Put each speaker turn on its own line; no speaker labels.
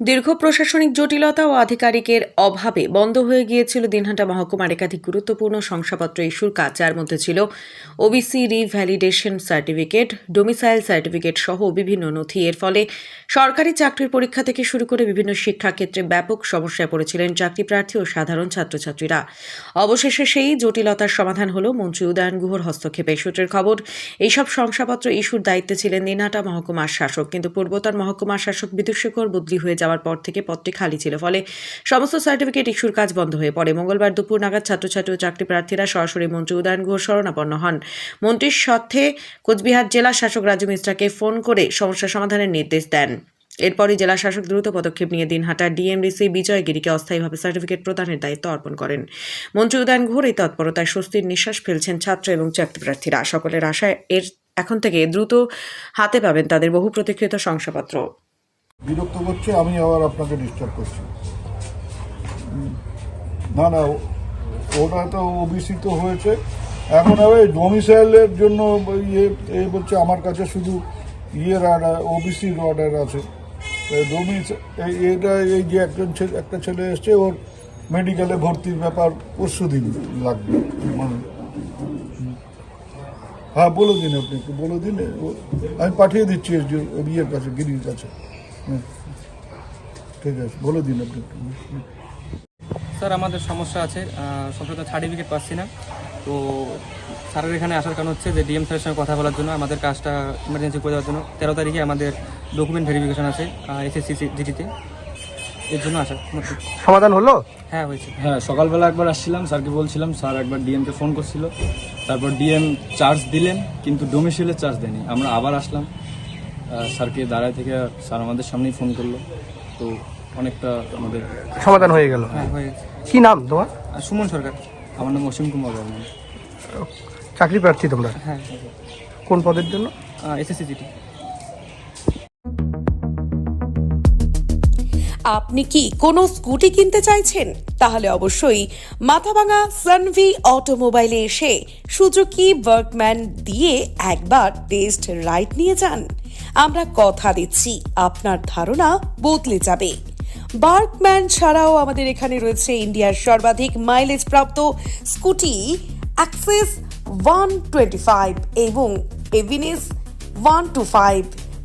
দীর্ঘ প্রশাসনিক জটিলতা ও আধিকারিকের অভাবে বন্ধ হয়ে গিয়েছিল দিনহাটা মহকুমার একাধিক গুরুত্বপূর্ণ শংসাপত্র ইস্যুর কাজ, যার মধ্যে ছিল OBC revalidation certificate domicile certificate সহ বিভিন্ন নথি। এর ফলে সরকারি চাকরির পরীক্ষা থেকে শুরু করে বিভিন্ন শিক্ষাক্ষেত্রে ব্যাপক সমস্যায় পড়েছিলেন চাকরি প্রার্থী ও সাধারণ ছাত্রছাত্রীরা। অবশেষে সেই জটিলতার সমাধান হল মন্ত্রী উদয়ন গুহর হস্তক্ষেপে। সূত্রের খবর, এইসব শংসাপত্র ইস্যুর দায়িত্বে ছিলেন দিনহাটা মহকুমার শাসক। কিন্তু পূর্বতন মহকুমার শাসক বিদুশেখর বদলি হয়ে যাওয়ার পর থেকে পদটি খালি ছিল। ফলে সমস্ত সার্টিফিকেট ইস্যুর কাজ বন্ধ হয়ে পড়ে। মঙ্গলবার দুপুর নাগাদ ছাত্রছাত্রী ও চাকরি প্রার্থীরা সরাসরি মন্ত্রী উদয়ন ঘোষ শরণাপন্ন হন। মন্ত্রীর সাথে কোচবিহার জেলা শাসক রাজু মিশ্রাকে ফোন করে সমস্যা সমাধানের নির্দেশ দেন। এরপরই জেলা শাসক দ্রুত পদক্ষেপ নিয়ে দিনহাটার ডিএমডিসি বিজয় গিরিকে অস্থায়ীভাবে সার্টিফিকেট প্রদানের দায়িত্ব অর্পণ করেন। মন্ত্রী উদয়ন ঘোর এই তৎপরতায় স্বস্তির নিঃশ্বাস ফেলছেন ছাত্র এবং চাকরি প্রার্থীরা। সকলের আশায় এর এখন থেকে দ্রুত হাতে পাবেন তাদের বহু প্রতীক্ষিত শংসাপত্র।
বিরক্ত করছে, আমি আবার আপনাকে ডিস্টার্ব করছি। না না ওটা তো ওবিসি তো হয়েছে এখন আবার ডোমিসাইলের জন্য ইয়ে এ বলছে আমার কাছে শুধু ইয়ের অর্ডার ওবিসির অর্ডার আছে ডোমিস এটা এই যে একজন ছেলে একটা ছেলে এসছে, ওর মেডিকেলে ভর্তির ব্যাপার পরশু দিন লাগবে মানে হ্যাঁ বলে দিন আপনি একটু, বলে দিন আমি পাঠিয়ে দিচ্ছি ইয়ের কাছে, গিরির কাছে। ঠিক আছে বলে দিন আপনি
স্যার আমাদের সমস্যা আছে। সবসময় সার্টিফিকেট পাচ্ছি না। তো স্যারের এখানে আসার কারণ হচ্ছে যে ডিএম স্যারের সঙ্গে কথা বলার জন্য আমাদের কাজটা ইমার্জেন্সি করে দেওয়ার জন্য। তেরো তারিখে আমাদের ডকুমেন্ট ভেরিফিকেশন আছে এসএসসি জিডিতে এর জন্য আসা
সমাধান হলো?
হ্যাঁ হয়েছে।
হ্যাঁ সকালবেলা একবার আসছিলাম স্যারকে বলছিলাম স্যার একবার ডিএমকে ফোন করছিল। তারপর ডিএম চার্জ দিলেন কিন্তু ডোমিসিলের চার্জ দেয়নি। আমরা আবার আসলাম। স্যারকে দাঁড়ায় থেকে স্যার আমাদের সামনেই ফোন করল। তো অনেকটা আমাদের
সমাধান হয়ে গেল।
হ্যাঁ
কি নাম তোমার?
আর সুমন সরকার।
আমার নাম অসীম কুমার বর্মন
চাকরি প্রার্থী তোমরা?
হ্যাঁ।
কোন পদের জন্য?
এসএসসি জিডি
আপনি কি কোনো স্কুটি কিনতে চাইছেন? তাহলে অবশ্যই মাথাভাঙা সানভি অটোমোবাইলে এসে সুজুকি ওয়ার্কম্যান দিয়ে একবার টেস্ট রাইড নিয়ে যান। আমরা কথা দিচ্ছি। আপনার ধারণা বদলে যাবে। বার্কম্যান ছাড়াও আমাদের এখানে রয়েছে ইন্ডিয়ার সর্বাধিক মাইলেজ প্রাপ্ত scooty Access one twenty five এবং এভিনেস ওয়ান টু ফাইভ।